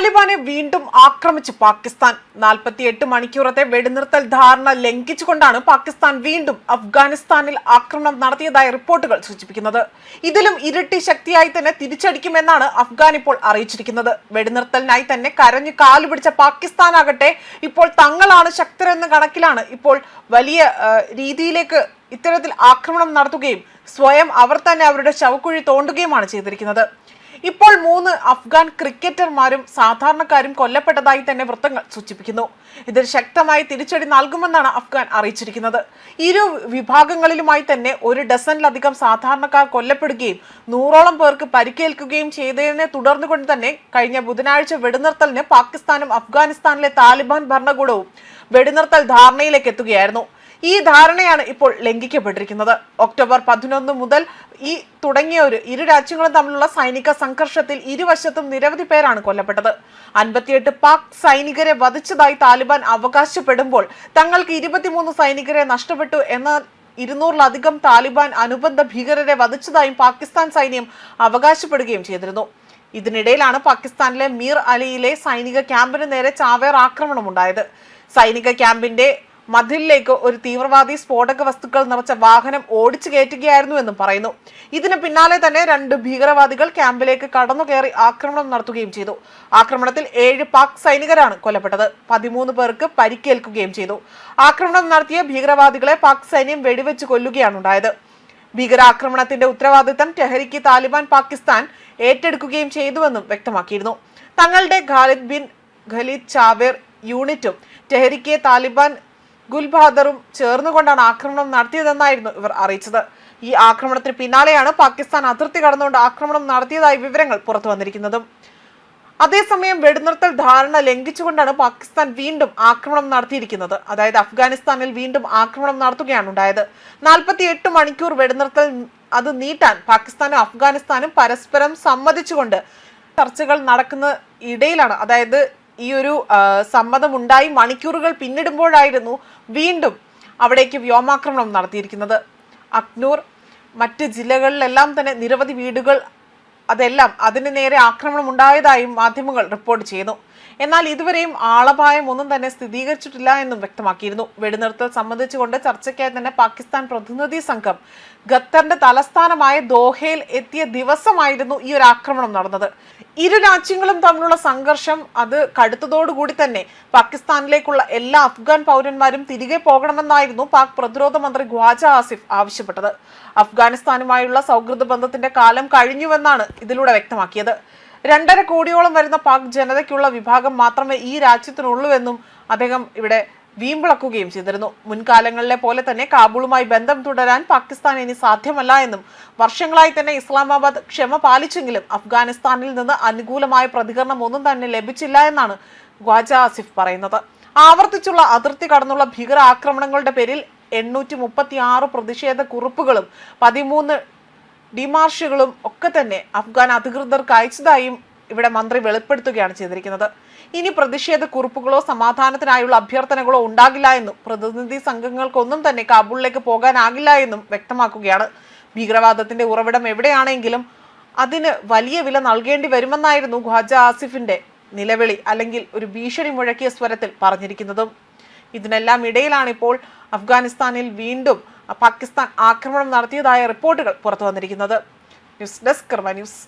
താലിബാനെ വീണ്ടും ആക്രമിച്ചു പാകിസ്ഥാൻ. നാൽപ്പത്തിയെട്ട് മണിക്കൂറത്തെ വെടിനിർത്തൽ ധാരണ ലംഘിച്ചുകൊണ്ടാണ് പാകിസ്ഥാൻ വീണ്ടും അഫ്ഗാനിസ്ഥാനിൽ ആക്രമണം നടത്തിയതായി റിപ്പോർട്ടുകൾ സൂചിപ്പിക്കുന്നത്. ഇതിലും ഇരട്ടി ശക്തിയായി തന്നെ തിരിച്ചടിക്കുമെന്നാണ് അഫ്ഗാൻ ഇപ്പോൾ അറിയിച്ചിരിക്കുന്നത്. വെടിനിർത്തലിനായി തന്നെ കരഞ്ഞു കാലുപിടിച്ച പാകിസ്ഥാൻ ആകട്ടെ ഇപ്പോൾ തങ്ങളാണ് ശക്തരെന്ന കണക്കിലാണ് ഇപ്പോൾ വലിയ രീതിയിലേക്ക് ഇത്തരത്തിൽ ആക്രമണം നടത്തുകയും സ്വയം അവർ തന്നെ അവരുടെ ശവക്കുഴി തോണ്ടുകയുമാണ് ചെയ്തിരിക്കുന്നത്. ഇപ്പോൾ മൂന്ന് അഫ്ഗാൻ ക്രിക്കറ്റർമാരും സാധാരണക്കാരും കൊല്ലപ്പെട്ടതായി തന്നെ വൃത്തങ്ങൾ സൂചിപ്പിക്കുന്നു. ഇതിൽ ശക്തമായി തിരിച്ചടി നൽകുമെന്നാണ് അഫ്ഗാൻ അറിയിച്ചിരിക്കുന്നത്. ഇരു വിഭാഗങ്ങളിലുമായി തന്നെ ഒരു ഡസനിലധികം സാധാരണക്കാർ കൊല്ലപ്പെടുകയും നൂറോളം പേർക്ക് പരിക്കേൽക്കുകയും ചെയ്തതിനെ തുടർന്നുകൊണ്ട് തന്നെ കഴിഞ്ഞ ബുധനാഴ്ച വെടിനിർത്തലിന് പാകിസ്ഥാനും അഫ്ഗാനിസ്ഥാനിലെ താലിബാൻ ഭരണകൂടവും വെടിനിർത്തൽ ധാരണയിലേക്ക് എത്തുകയായിരുന്നു. ഈ ധാരണയാണ് ഇപ്പോൾ ലംഘിക്കപ്പെട്ടിരിക്കുന്നത്. ഒക്ടോബർ പതിനൊന്ന് മുതൽ ഈ തുടങ്ങിയ ഒരു ഇരു രാജ്യങ്ങളും തമ്മിലുള്ള സൈനിക സംഘർഷത്തിൽ ഇരുവശത്തും നിരവധി പേരാണ് കൊല്ലപ്പെട്ടത്. അൻപത്തിയെട്ട് പാക് സൈനികരെ വധിച്ചതായി താലിബാൻ അവകാശപ്പെടുമ്പോൾ തങ്ങൾക്ക് ഇരുപത്തിമൂന്ന് സൈനികരെ നഷ്ടപ്പെട്ടു എന്ന ഇരുന്നൂറിലധികം താലിബാൻ അനുബന്ധ ഭീകരരെ വധിച്ചതായും പാകിസ്ഥാൻ സൈന്യം അവകാശപ്പെടുകയും ചെയ്തിരുന്നു. ഇതിനിടയിലാണ് പാകിസ്ഥാനിലെ മീർ അലിയിലെ സൈനിക ക്യാമ്പിന് നേരെ ചാവേർ ആക്രമണം ഉണ്ടായത് സൈനിക ക്യാമ്പിന്റെ മതിലിലേക്ക് ഒരു തീവ്രവാദി സ്ഫോടക വസ്തുക്കൾ നിറച്ച വാഹനം ഓടിച്ചു കയറ്റുകയായിരുന്നു എന്നും പറയുന്നു. ഇതിന് പിന്നാലെ തന്നെ രണ്ട് ഭീകരവാദികൾ ക്യാമ്പിലേക്ക് കടന്നു കയറി ആക്രമണം നടത്തുകയും ചെയ്തു. ആക്രമണത്തിൽ ഏഴ് പാക് സൈനികരാണ് കൊല്ലപ്പെട്ടത്. പതിമൂന്ന് പേർക്ക് പരിക്കേൽക്കുകയും ചെയ്തു. ആക്രമണം നടത്തിയ ഭീകരവാദികളെ പാക് സൈന്യം വെടിവെച്ച് കൊല്ലുകയാണ് ഉണ്ടായത്. ഭീകരാക്രമണത്തിന്റെ ഉത്തരവാദിത്തം ടെഹരിക്ക് താലിബാൻ പാകിസ്ഥാൻ ഏറ്റെടുക്കുകയും ചെയ്തുവെന്നും വ്യക്തമാക്കിയിരുന്നു. തങ്ങളുടെ ഖാലിദ് ബിൻ ഖലീദ് ചാവേർ യൂണിറ്റും ടെഹരിക്കെ താലിബാൻ ഗുൽബാദറും ചേർന്നുകൊണ്ടാണ് ആക്രമണം നടത്തിയതെന്നായിരുന്നു ഇവർ അറിയിച്ചത്. ഈ ആക്രമണത്തിന് പിന്നാലെയാണ് പാകിസ്ഥാൻ അതിർത്തി കടന്നുകൊണ്ട് ആക്രമണം നടത്തിയതായി വിവരങ്ങൾ പുറത്തു വന്നിരിക്കുന്നതും. അതേസമയം വെടിനിർത്തൽ ധാരണ ലംഘിച്ചുകൊണ്ടാണ് പാകിസ്ഥാൻ വീണ്ടും ആക്രമണം നടത്തിയിരിക്കുന്നത്. അതായത് അഫ്ഗാനിസ്ഥാനിൽ വീണ്ടും ആക്രമണം നടത്തുകയാണ് ഉണ്ടായത്. നാൽപ്പത്തി എട്ട് മണിക്കൂർ വെടിനിർത്തൽ അത് നീട്ടാൻ പാകിസ്ഥാനും അഫ്ഗാനിസ്ഥാനും പരസ്പരം സമ്മതിച്ചുകൊണ്ട് ചർച്ചകൾ നടക്കുന്ന ഇടയിലാണ്. അതായത് ഈ ഒരു സമ്മതമുണ്ടായി മണിക്കൂറുകൾ പിന്നിടുമ്പോഴായിരുന്നു വീണ്ടും അവിടേക്ക് വ്യോമാക്രമണം നടത്തിയിരിക്കുന്നത്. അക്നൂർ മറ്റ് ജില്ലകളിലെല്ലാം തന്നെ നിരവധി വീടുകൾ അതെല്ലാം അതിന് നേരെ ആക്രമണം ഉണ്ടായതായും മാധ്യമങ്ങൾ റിപ്പോർട്ട് ചെയ്യുന്നു. എന്നാൽ ഇതുവരെയും ആളപായം ഒന്നും തന്നെ സ്ഥിരീകരിച്ചിട്ടില്ല എന്നും വ്യക്തമാക്കിയിരുന്നു. വെടിനിർത്തൽ സംബന്ധിച്ചുകൊണ്ട് ചർച്ചയ്ക്കായി തന്നെ പാകിസ്ഥാൻ പ്രതിനിധി സംഘം ഖത്തറിന്റെ തലസ്ഥാനമായ ദോഹയിൽ എത്തിയ ദിവസമായിരുന്നു ഈ ഒരു ആക്രമണം നടന്നത്. ഇരു രാജ്യങ്ങളും തമ്മിലുള്ള സംഘർഷം അത് കടുത്തതോടുകൂടി തന്നെ പാകിസ്ഥാനിലേക്കുള്ള എല്ലാ അഫ്ഗാൻ പൗരന്മാരും തിരികെ പോകണമെന്നായിരുന്നു പാക് പ്രതിരോധ മന്ത്രി ഖ്വാജ ആസിഫ് ആവശ്യപ്പെട്ടത്. അഫ്ഗാനിസ്ഥാനുമായുള്ള സൗഹൃദ ബന്ധത്തിന്റെ കാലം കഴിഞ്ഞുവെന്നാണ് ഇതിലൂടെ വ്യക്തമാക്കിയത്. രണ്ടര കോടിയോളം വരുന്ന പാക് ജനതയ്ക്കുള്ള വിഭാഗം മാത്രമേ ഈ രാജ്യത്തിനുള്ളൂവെന്നും അദ്ദേഹം ഇവിടെ വീമ്പിളക്കുകയും ചെയ്തിരുന്നു. മുൻകാലങ്ങളിലെ പോലെ തന്നെ കാബൂളുമായി ബന്ധം തുടരാൻ പാകിസ്ഥാൻ ഇനി സാധ്യമല്ല എന്നും വർഷങ്ങളായി തന്നെ ഇസ്ലാമാബാദ് ക്ഷമ പാലിച്ചെങ്കിലും അഫ്ഗാനിസ്ഥാനിൽ നിന്ന് അനുകൂലമായ പ്രതികരണം ഒന്നും തന്നെ ലഭിച്ചില്ല എന്നാണ് ഖ്വാജ ആസിഫ് പറയുന്നത്. ആവർത്തിച്ചുള്ള അതിർത്തി കടന്നുള്ള ഭീകര ആക്രമണങ്ങളുടെ പേരിൽ എണ്ണൂറ്റി മുപ്പത്തി ആറ് പ്രതിഷേധ കുറിപ്പുകളും പതിമൂന്ന് ഡിമാർഷുകളും ഒക്കെ തന്നെ അഫ്ഗാൻ അധികൃതർക്ക് അയച്ചതായും ഇവിടെ മന്ത്രി വെളിപ്പെടുത്തുകയാണ് ചെയ്തിരിക്കുന്നത്. ഇനി പ്രതിഷേധ കുറിപ്പുകളോ സമാധാനത്തിനായുള്ള അഭ്യർത്ഥനകളോ ഉണ്ടാകില്ല എന്നും പ്രതിനിധി സംഘങ്ങൾക്കൊന്നും തന്നെ കാബൂളിലേക്ക് പോകാനാകില്ല എന്നും വ്യക്തമാക്കുകയാണ്. ഭീകരവാദത്തിന്റെ ഉറവിടം എവിടെയാണെങ്കിലും അതിന് വലിയ വില നൽകേണ്ടി വരുമെന്നായിരുന്നു ഖ്വാജ ആസിഫിന്റെ നിലവിളി അല്ലെങ്കിൽ ഒരു ഭീഷണി മുഴക്കിയ സ്വരത്തിൽ പറഞ്ഞിരിക്കുന്നതും. ഇതിനെല്ലാം ഇടയിലാണിപ്പോൾ അഫ്ഗാനിസ്ഥാനിൽ വീണ്ടും പാകിസ്ഥാൻ ആക്രമണം നടത്തിയതായ റിപ്പോർട്ടുകൾ പുറത്തു വന്നിരിക്കുന്നത്. News desk Karma News.